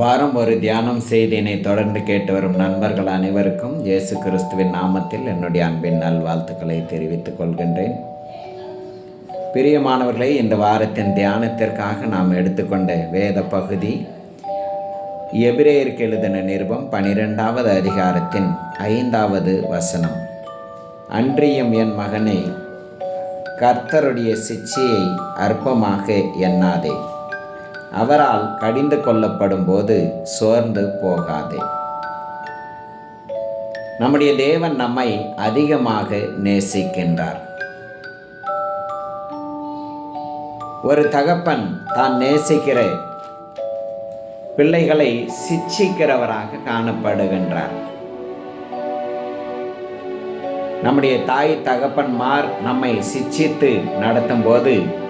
வாரம் ஒரு தியானம் செய்தியினை தொடர்ந்து கேட்டு வரும் நண்பர்கள் அனைவருக்கும் இயேசு கிறிஸ்துவின் நாமத்தில் என்னுடைய அன்பின் நல்வாழ்த்துக்களை தெரிவித்துக் கொள்கின்றேன். பிரியமானவர்களை இந்த வாரத்தின் தியானத்திற்காக நாம் எடுத்துக்கொண்ட வேத பகுதி எபிரேயருக்கு எழுதின நிருபம் பனிரெண்டாவது அதிகாரத்தின் ஐந்தாவது வசனம். அன்றியும் என் மகனே கர்த்தருடைய சிச்சையை அற்பமாக எண்ணாதே. அவரால் கடிந்து கொள்ளப்படும் போது சோர்ந்து போகாதே. நம்முடைய தேவன் நம்மை அதிகமாக நேசிக்கின்றார். ஒரு தகப்பன் தான் நேசிக்கிற பிள்ளைகளை சிச்சிக்கிறவராக காணப்படுகின்றார். நம்முடைய தாய் தகப்பன்மார் நம்மை சிச்சித்து நடத்தும் போது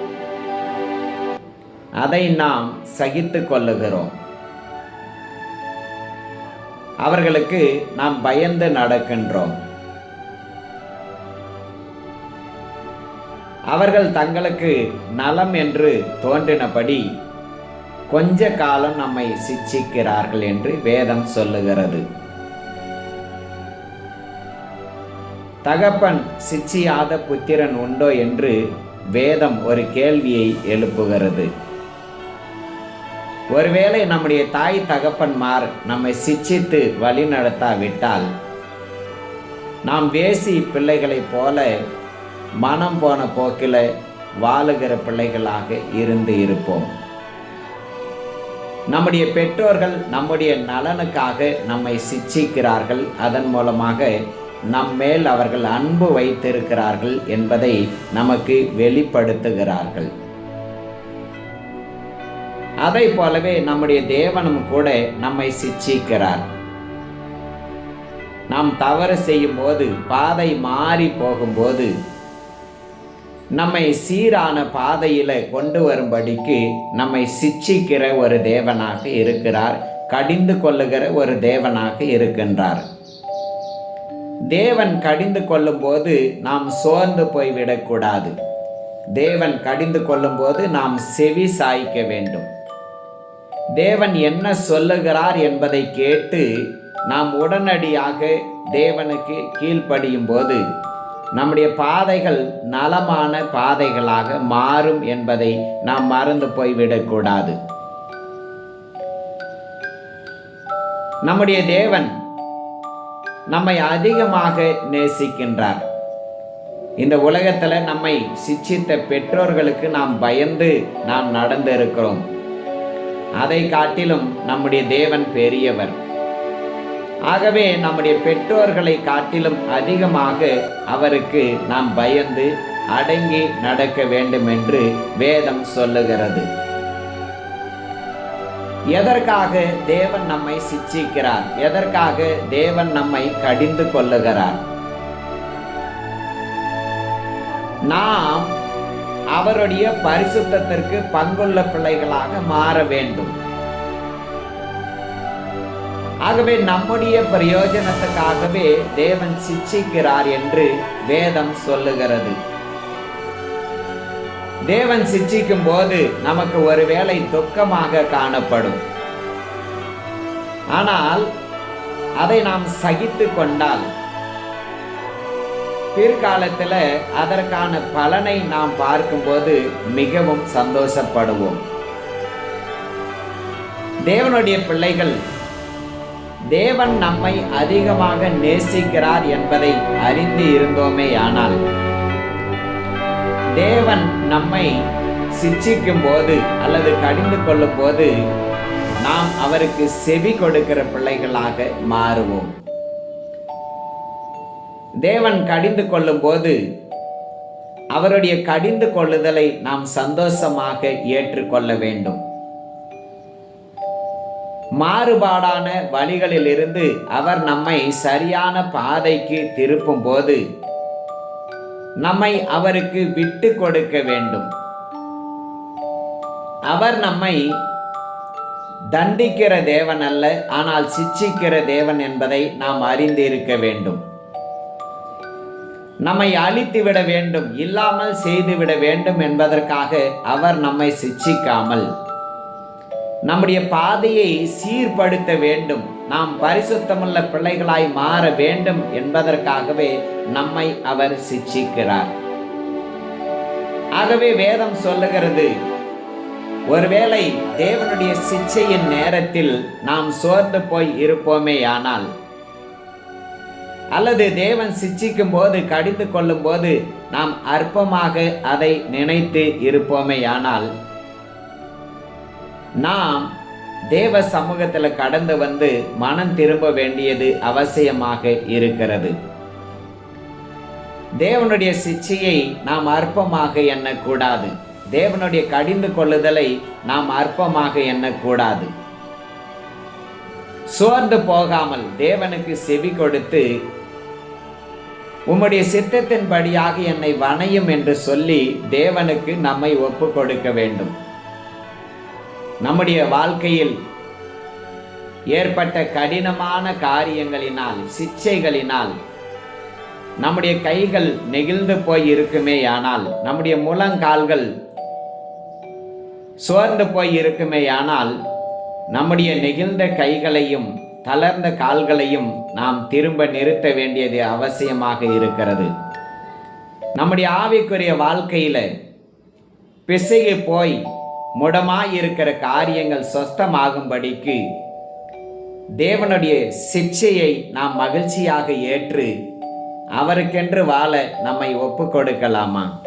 அதை நாம் சகித்து கொள்ளுகிறோம். அவர்களுக்கு நாம் பயந்து நடக்கின்றோம். அவர்கள் தங்களுக்கு நலம் என்று தோன்றினபடி கொஞ்ச காலம் நம்மை சிச்சிக்கிறார்கள் என்று வேதம் சொல்லுகிறது. தகப்பன் சிச்சியாத புத்திரன் உண்டோ என்று வேதம் ஒரு கேள்வியை எழுப்புகிறது. ஒருவேளை நம்முடைய தாய் தகப்பன்மார் நம்மை சிச்சித்து வழி நடத்தாவிட்டால் நாம் வேசி பிள்ளைகளைப் போல மனம் போன போக்கில் வாழுகிற பிள்ளைகளாக இருந்து இருப்போம். நம்முடைய பெற்றோர்கள் நம்முடைய நலனுக்காக நம்மை சிச்சிக்கிறார்கள். அதன் மூலமாக நம் மேல் அவர்கள் அன்பு வைத்திருக்கிறார்கள் என்பதை நமக்கு வெளிப்படுத்துகிறார்கள். அதை போலவே நம்முடைய தேவனும் கூட நம்மை சிச்சிக்கிறார். நாம் தவறு செய்யும் போது பாதை மாறி போகும்போது நம்மை சீரான பாதையில் கொண்டு வரும்படிக்கு நம்மை சிச்சிக்கிற ஒரு தேவனாக இருக்கிறார் கடிந்து கொள்ளுகிற ஒரு தேவனாக இருக்கின்றார். தேவன் கடிந்து கொள்ளும்போது நாம் சோர்ந்து போய்விடக்கூடாது. தேவன் கடிந்து கொள்ளும்போது நாம் செவி சாய்க்க வேண்டும். தேவன் என்ன சொல்லுகிறார் என்பதை கேட்டு நாம் உடனடியாக தேவனுக்கு கீழ்ப்படியும் போது நம்முடைய பாதைகள் நலமான பாதைகளாக மாறும் என்பதை நாம் மறந்து போய்விடக்கூடாது. நம்முடைய தேவன் நம்மை அதிகமாக நேசிக்கின்றார். இந்த உலகத்தில் நம்மை சிச்சித்த பெற்றோர்களுக்கு நாம் பயந்து நாம் நடந்து இருக்கிறோம் அதை காட்டிலும் நம்முடைய தேவன் பெரியவர். ஆகவே நம்முடைய பெற்றோர்களை காட்டிலும் அதிகமாக அவருக்கு நாம் பயந்து அடங்கி நடக்க வேண்டும் என்று வேதம் சொல்லுகிறது. எதற்காக தேவன் நம்மை சிச்சிக்கிறார்? எதற்காக தேவன் நம்மை கடிந்து கொள்ளுகிறார்? நாம் அவருடைய பரிசுத்தத்திற்கு பங்குள்ள பிள்ளைகளாக மாற வேண்டும். ஆகவே நம்முடைய பிரயோஜனத்துக்காகவே தேவன் சிச்சிக்கிறார் என்று வேதம் சொல்லுகிறது. தேவன் சிச்சிக்கும் போது நமக்கு ஒருவேளை துக்கமாக காணப்படும். ஆனால் அதை நாம் சகித்து கொண்டால் பிற்காலத்தில் அதற்கான பலனை நாம் பார்க்கும்போது மிகவும் சந்தோஷப்படுவோம். தேவனுடைய பிள்ளைகள் தேவன் நம்மை அதிகமாக நேசிக்கிறார் என்பதை அறிந்து இருந்தோமே ஆனால் தேவன் நம்மை சிச்சிக்கும் போது அல்லது கடிந்து கொள்ளும் போது நாம் அவருக்கு செவி கொடுக்கிற பிள்ளைகளாக மாறுவோம். தேவன் கடிந்து கொள்ளும் போது அவருடைய கடிந்து கொள்ளுதலை நாம் சந்தோஷமாக ஏற்றுக்கொள்ள வேண்டும். மாறுபாடான வழிகளிலிருந்து அவர் நம்மை சரியான பாதைக்கு திருப்பும் போது நம்மை அவருக்கு விட்டு கொடுக்க வேண்டும். அவர் நம்மை தண்டிக்கிற தேவன் அல்ல ஆனால் சிச்சிக்கிற தேவன் என்பதை நாம் அறிந்திருக்க வேண்டும். நம்மை அழித்து விட வேண்டும் இல்லாமல் செய்துவிட வேண்டும் என்பதற்காக அவர் நம்மை சிச்சிக்காமல். நம்முடைய பாதையை சீர்படுத்த வேண்டும் நாம் பரிசுத்தமுள்ள பிள்ளைகளாய் மாற வேண்டும் என்பதற்காகவே நம்மை அவர் சிட்சிக்கிறார் ஆகவே வேதம் சொல்லுகிறது ஒருவேளை தேவனுடைய சிச்சையின் நேரத்தில் நாம் சோர்ந்து போய் இருப்போமே ஆனால் அல்லது தேவன் சிச்சிக்கும் போது கடிந்து கொள்ளும் போது நாம் அற்பமாக அதை நினைத்து இருப்போமேயானால் நாம் தேவ சமூகத்தில் கடந்து வந்து மனம் திரும்ப வேண்டியது அவசியமாக இருக்கிறது. தேவனுடைய சிச்சையை நாம் அற்பமாக எண்ணக்கூடாது. தேவனுடைய கடிந்து கொள்ளுதலை நாம் அற்பமாக எண்ணக்கூடாது. சோர்ந்து போகாமல் தேவனுக்கு செவி கொடுத்து உம்முடைய சித்தத்தின்படியாக என்னை வணையும் என்று சொல்லி தேவனுக்கு நம்மை ஒப்பு கொடுக்க வேண்டும். நம்முடைய வாழ்க்கையில் ஏற்பட்ட கடினமான காரியங்களினால் சிச்சைகளினால் நம்முடைய கைகள் நெகிழ்ந்து போய் இருக்குமே ஆனால் நம்முடைய முழங்கால்கள் சோர்ந்து போய் இருக்குமே ஆனால் நம்முடைய நெகிழ்ந்த கைகளையும் தளர்ந்த கால்களையும் நாம் திரும்ப நிறுத்த வேண்டியது அவசியமாக இருக்கிறது. நம்முடைய ஆவிக்குரிய வாழ்க்கையில் பிசகி போய் முடமாயிருக்கிற காரியங்கள் சொஸ்தமாகும்படிக்கு தேவனுடைய சிக்ஷையை நாம் மகிழ்ச்சியாக ஏற்று அவருக்கென்று வாழ நம்மை ஒப்பு கொடுக்கலாமா